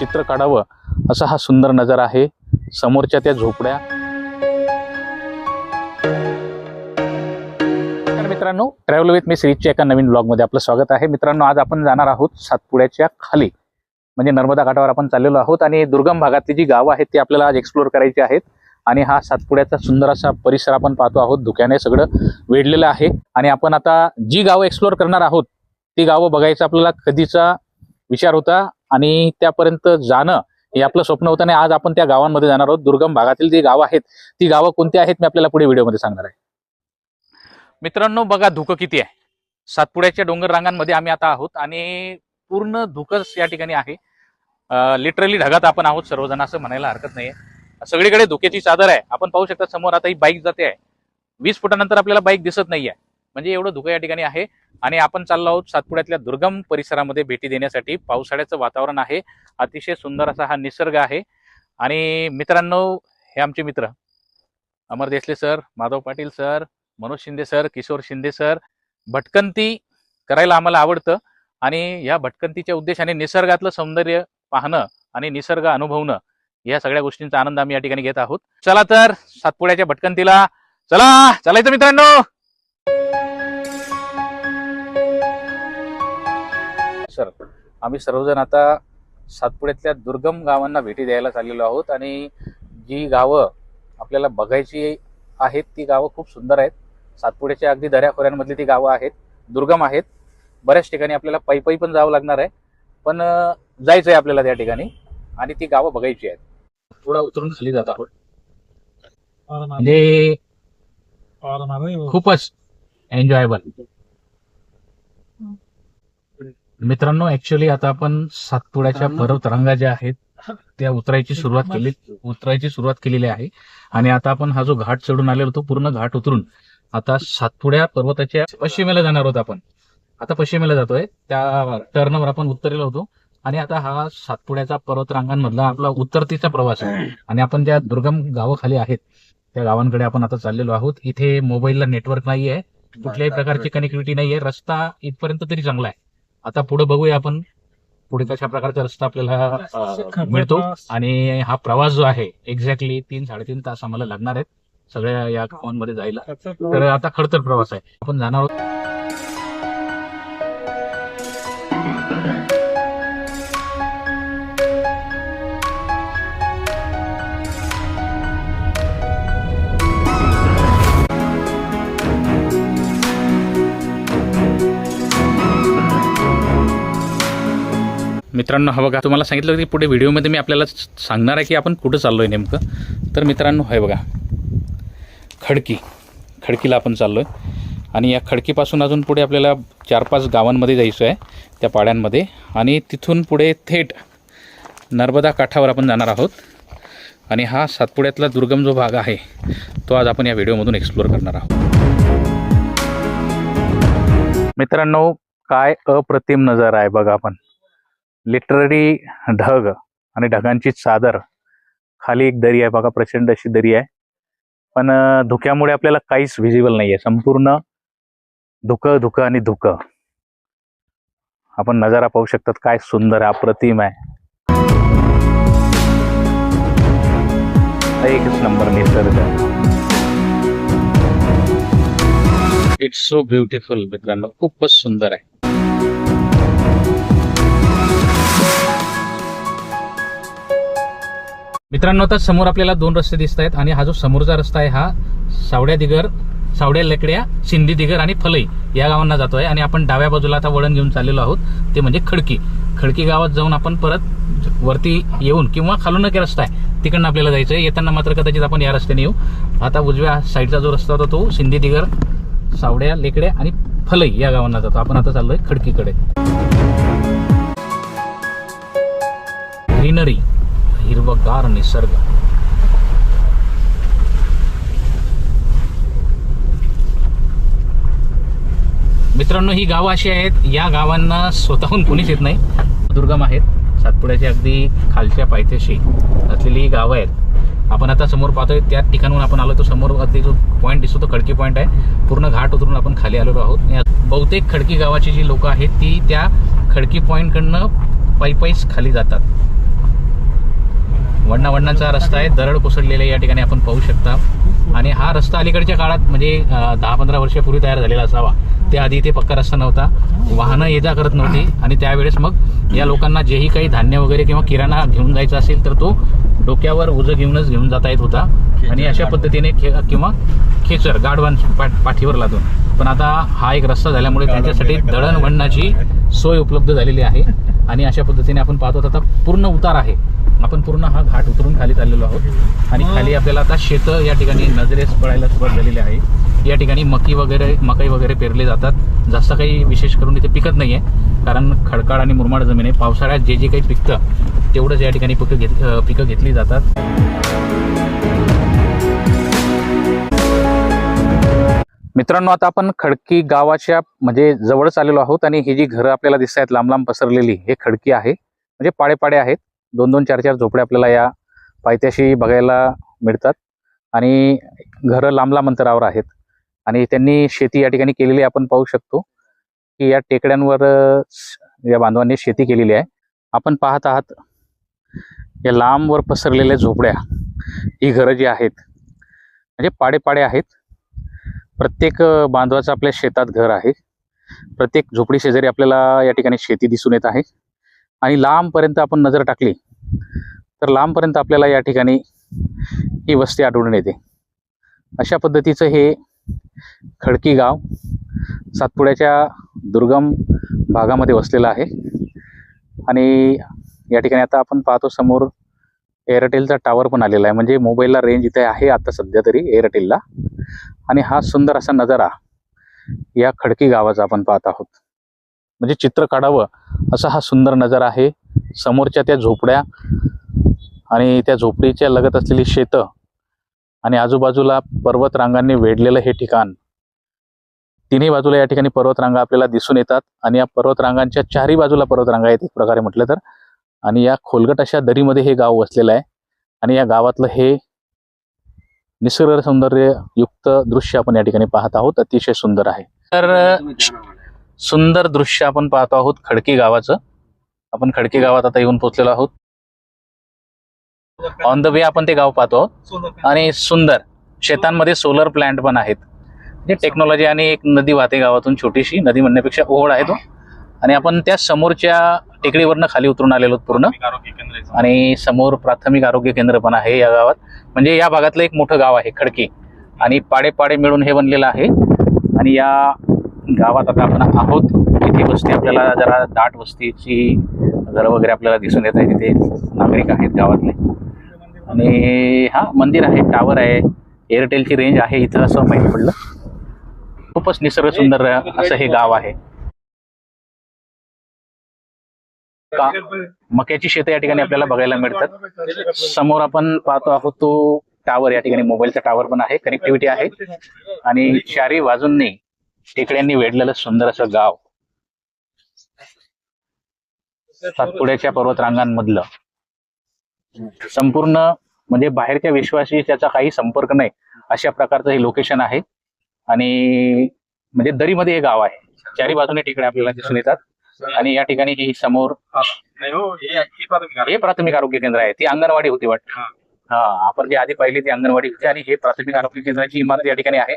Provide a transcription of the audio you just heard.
चित्र काढावं असा हा सुंदर नजारा आहे. समोरच्या त्या झोपड्या. तर मित्रांनो ट्रॅव्हल विथ मी श्रीच्या एका नवीन ब्लॉगमध्ये आपलं स्वागत आहे. मित्रांनो आज आपण जाणार आहोत सातपुड्याच्या खाली. म्हणजे नर्मदा घाटावर आपण चाललेलो आहोत आणि दुर्गम भागातली जी गावं आहेत ती आपल्याला आज एक्सप्लोअर करायची आहेत. आणि हा सातपुड्याचा सुंदर असा परिसर आपण पाहतो आहोत. धुक्याने सगळं वेढलेलं आहे. आणि आपण आता जी गावं एक्सप्लोअर करणार आहोत ती गावं बघायचा आपल्याला कधीचा विचार होता. आणि त्यापर्यंत जाणं हे आपलं स्वप्न होतं आणि आज आपण त्या गावांमध्ये जाणार आहोत. दुर्गम भागातील जी गावं आहेत ती गावं कोणती आहेत मी आपल्याला पुढे व्हिडिओमध्ये सांगणार आहे. मित्रांनो बघा धुकं किती आहे. सातपुड्याच्या डोंगर रांगांमध्ये आम्ही आता आहोत आणि पूर्ण धुकंच या ठिकाणी आहे. लिटरली ढगात आपण आहोत सर्वजण असं म्हणायला हरकत नाही सगळीकडे धुक्याची चादर आहे. आपण पाहू शकता समोर आता ही बाईक जाते आहे. वीस फुटानंतर आपल्याला बाईक दिसत नाहीये. म्हणजे एवढं धुकं या ठिकाणी आहे. आणि आपण चाललो आहोत सातपुड्यातल्या दुर्गम परिसरामध्ये भेटी देण्यासाठी. पावसाळ्याचं वातावरण आहे. अतिशय सुंदर असा हा निसर्ग आहे. आणि मित्रांनो हे आमचे मित्र. Amar Desle sir Madhav Patil sir Manoj Shinde sir Kishor Shinde sir. भटकंती करायला आम्हाला आवडतं. आणि या भटकंतीच्या उद्देशाने निसर्गातलं सौंदर्य पाहणं आणि निसर्ग अनुभवणं या सगळ्या गोष्टींचा आनंद आम्ही या ठिकाणी घेत आहोत. चला तर सातपुड्याच्या भटकंतीला चला! चलायचं मित्रांनो! सर आम्ही सर्वजण आता सातपुड्यातल्या दुर्गम गावांना भेटी द्यायला चाललेलो आहोत आणि जी गावं आपल्याला बघायची आहेत ती गावं खूप सुंदर आहेत. सातपुड्याच्या अगदी दऱ्याखोऱ्यांमधली ती गावं आहेत दुर्गम आहेत. बऱ्याच ठिकाणी आपल्याला पायी पायी पण जावं लागणार आहे. पण जायचं आहे आपल्याला त्या ठिकाणी आणि ती गावं बघायची आहेत. थोडा उतरून खाली जात आहोत. म्हणजे खूपच एन्जॉयबल मित्रांनो ऍक्च्युली आता आपण सातपुड्याच्या पर्वतरांगा ज्या आहेत त्या उतरायची सुरुवात केली उतरायची सुरुवात केलेली आहे. आणि आता आपण हा जो घाट चढून आलेलो होतो पूर्ण घाट उतरून आता सातपुड्या पर्वताच्या पश्चिमेला जाणार आहोत आपण. आता पश्चिमेला जातोय. त्या टर्नवर आपण उतरलेलो होतो. आणि आता हा सातपुड्याचा पर्वतरांगांमधला आपला उत्तरतीचा प्रवास आहे. आणि आपण ज्या दुर्गम गावं खाली आहेत त्या गावांकडे आपण आता चाललेलो आहोत. इथे मोबाईलला नेटवर्क नाहीये. कुठल्याही प्रकारची कनेक्टिव्हिटी नाहीये. रस्ता इथपर्यंत तरी चांगला आहे. आता पुढे बघूया आपण. पुढे कशा प्रकारचा रस्ता आपल्याला मिळतो. आणि हा प्रवास जो आहे एक्झॅक्टली तीन साडेतीन तास आम्हाला लागणार आहेत सगळ्या या गावांमध्ये जायला. तर आता खडतर प्रवास आहे. आपण जाणार आहोत. मित्रांनो हा बघा तुम्हाला सांगितलं की पुढे व्हिडिओमध्ये मी आपल्याला सांगणार आहे की आपण कुठं चाललो आहे नेमकं. तर मित्रांनो हे बघा. खडकी. खडकीला आपण चाललोय. आणि या खडकीपासून अजून पुढे आपल्याला चार पाच गावांमध्ये जायचं आहे त्या पाड्यांमध्ये. आणि तिथून पुढे थेट नर्मदा काठावर आपण जाणार आहोत. आणि हा सातपुड्यातला दुर्गम जो भाग आहे तो आज आपण या व्हिडिओमधून एक्सप्लोअर करणार आहोत. मित्रांनो काय अप्रतिम नजारा आहे बघा आपण. लिटररी ढग आणि ढगांची चादर खाली एक दरी आहे बघा प्रचंड अशी दरी आहे. पण धुक्यामुळे आपल्याला काहीच व्हिजिबल नाहीये. संपूर्ण धुकं धुकं आणि धुकं. आपण नजारा पाहू शकतात काय सुंदर आहे अप्रतिम आहे. एकच नंबर निसर्ग इट्स सो ब्युटिफुल मित्रांनो. खूपच सुंदर आहे. मित्रांनो आता समोर आपल्याला दोन रस्ते दिसत आहेत आणि हा जो समोरचा रस्ता आहे हा सावड्या दिगर सावड्या लेकड्या सिंधी दिगर आणि फलई या गावांना जातो आहे आणि आपण डाव्या बाजूला आता वळण घेऊन चाललेलो आहोत. ते म्हणजे खडकी. खडकी गावात जाऊन आपण परत वरती येऊन किंवा खालून एक रस्ता आहे तिकडनं आपल्याला जायचं आहे येताना मात्र कदाचित आपण या रस्त्याने येऊ. आता उजव्या साईडचा जो रस्ता होता तो सिंधी दिगर सावड्या लेकड्या आणि फलई या गावांना जातो. आपण आता चाललोय खडकीकडे. ग्रीनरी. हिरवगार निसर्ग. मित्रांनो ही गावं अशी आहेत. या गावांना स्वतःहून कोणीच येत नाही. दुर्गम आहेत. सातपुड्याच्या अगदी खालच्या पायथ्याशी असलेली ही गावं आहेत. आपण आता समोर पाहतोय त्या ठिकाणून आपण आलो तो समोर अगदी जो पॉईंट दिसतो तो खडकी पॉईंट आहे. पूर्ण घाट उतरून आपण खाली आलेलो आहोत. या बहुतेक खडकी गावाची जी लोक आहेत ती त्या खडकी पॉईंट कडनं पायी पायीच खाली जातात. वडणा वडणाचा रस्ता आहे. दरड कोसळलेला या ठिकाणी आपण पाहू शकता. आणि हा रस्ता अलीकडच्या काळात म्हणजे दहा पंधरा वर्षापूर्वी तयार झालेला असावा. त्याआधी इथे पक्का रस्ता नव्हता. वाहनं ये जा करत नव्हती. आणि त्यावेळेस मग या लोकांना जेही काही धान्य वगैरे किंवा किराणा घेऊन जायचा असेल तर तो डोक्यावर उजं घेऊनच घेऊन जाता येत होता. आणि अशा पद्धतीने खे किंवा खेचर गाडवान पाठ पाठीवर लादून. पण आता हा एक रस्ता झाल्यामुळे त्यांच्यासाठी दळणवळणाची सोय उपलब्ध झालेली आहे. आणि अशा पद्धतीने आपण पाहतो आता पूर्ण उतार आहे. आपण पूर्ण हा घाट उतरून खाली चाललेलो आहोत. आणि खाली आपल्याला आता शेतं या ठिकाणी नजरेस पडायला सुरुवात झालेली आहे. या ठिकाणी मकी वगैरे मकई वगैरे पेरले जातात. जास्त काही विशेष करून इथे पिकत नाही आहे कारण खडकाळ आणि मुरमाड जमीन आहे पावसाळ्यात जे जे काही पिकतं तेवढंच या ठिकाणी पिकं घेत पिकं घेतली जातात. मित्रांनो आता आपण खडकी गावाच्या म्हणजे जवळच आलेलो आहोत. आणि ही जी घरं आपल्याला दिसत आहेत लांब लांब पसरलेली हे खडकी आहे. म्हणजे पाडे पाडे आहेत. दोन दोन चार चार झोपड्या आपल्याला या पायथ्याशी बघायला मिळतात. आणि घरं लांब लांब अंतरावर आहेत. आणि त्यांनी शेती या ठिकाणी केलेली आपण पाहू शकतो की या टेकड्यांवर या बांधवांनी शेती केलेली आहे. आपण पाहत आहात या लांबवर पसरलेल्या झोपड्या ही घरं जी आहेत म्हणजे पाडे पाडे आहेत. प्रत्येक बांधवाचं आपल्या शेतात घर आहे. प्रत्येक झोपडी शेजारी आपल्याला या ठिकाणी शेती दिसून येत आहे. आणि लांबपर्यंत आपण नजर टाकली तर लांबपर्यंत आपल्याला या ठिकाणी ही वस्ती आढळून येते. अशा पद्धतीचं हे खडकी गाव सातपुड्याच्या दुर्गम भागामध्ये वसलेलं आहे. आणि या ठिकाणी आता आपण पाहतो समोर एअरटेलचा टावर पण आलेला आहे. म्हणजे मोबाईलला रेंज इथे आहे आता सध्या तरी एअरटेलला. आणि हा सुंदर असा नजारा या खडकी गावाचा आपण पाहत आहोत. म्हणजे चित्र काढावं असा हा सुंदर नजारा आहे. समोरच्या त्या झोपड्या आणि त्या झोपडीच्या लगत असलेली शेतं आणि आजूबाजूला पर्वतरांगांनी वेढलेलं हे ठिकाण. तिन्ही बाजूला या ठिकाणी पर्वतरांगा आपल्याला दिसून येतात आणि या पर्वतरांगांच्या चारही बाजूला पर्वतरांगा आहेत एक प्रकारे म्हटलं तर. आणि या खोलगट अशा दरीमध्ये हे गाव वसलेलं आहे आणि या गावातलं हे निसर्ग सौंदर्य युक्त दृश्य आपण या ठिकाणी पाहत आहोत. अतिशय सुंदर आहे. तर सुंदर दृश्य आपण पाहतो आहोत खडकी गावाचं. आपण खडकी गावात आता येऊन पोहोचलेलो आहोत. ऑन द वे आपण ते गाव पाहतो आहोत. आणि सुंदर शेतांमध्ये सोलर प्लांट पण आहेत. म्हणजे टेक्नॉलॉजी आणि एक नदी वाहते गावातून छोटीशी नदी म्हणण्यापेक्षा ओढ आहे तो. आणि आपण त्या समोरच्या टेकडीवरनं खाली उतरून आलेलो पूर्ण. आणि समोर प्राथमिक आरोग्य केंद्र पण आहे या गावात. म्हणजे या भागातलं एक मोठं गाव आहे खडकी. आणि पाडे पाडे मिळून हे बनलेलं आहे. आणि या गावात आता आपण आहोत. तिथे वस्ती आपल्याला जरा दाट वस्तीची घरं वगैरे आपल्याला दिसून येत आहे. तिथे नागरिक आहेत गावातले. आणि हा मंदिर आहे टावर आहे. एअरटेलची रेंज आहे इथं असं माहीत पडलं. खूपच निसर्ग सुंदर असं हे गाव आहे. का? मक्याची शेतं या ठिकाणी आपल्याला बघायला मिळतात. समोर आपण पाहतो आहोत तो टावर या ठिकाणी मोबाईलचा टावर पण आहे कनेक्टिव्हिटी आहे. आणि चारी बाजूंनी टेकड्यांनी वेढलेलं सुंदर असं गाव. सातपुड्याच्या पर्वतरांगांमधलं. संपूर्ण म्हणजे बाहेरच्या विश्वाशी त्याचा काही संपर्क नाही अशा प्रकारचं हे लोकेशन आहे. आणि म्हणजे दरीमध्ये हे गाव आहे. चारी बाजूने टेकड्या आपल्याला दिसून येतात. आणि या ठिकाणी ही समोर हे प्राथमिक आरोग्य. केंद्र आहे. ती अंगणवाडी होती वाटतं. हा. हा आपण जे आधी पाहिली ती अंगणवाडी होती. आणि हे प्राथमिक आरोग्य केंद्राची इमारत या ठिकाणी आहे.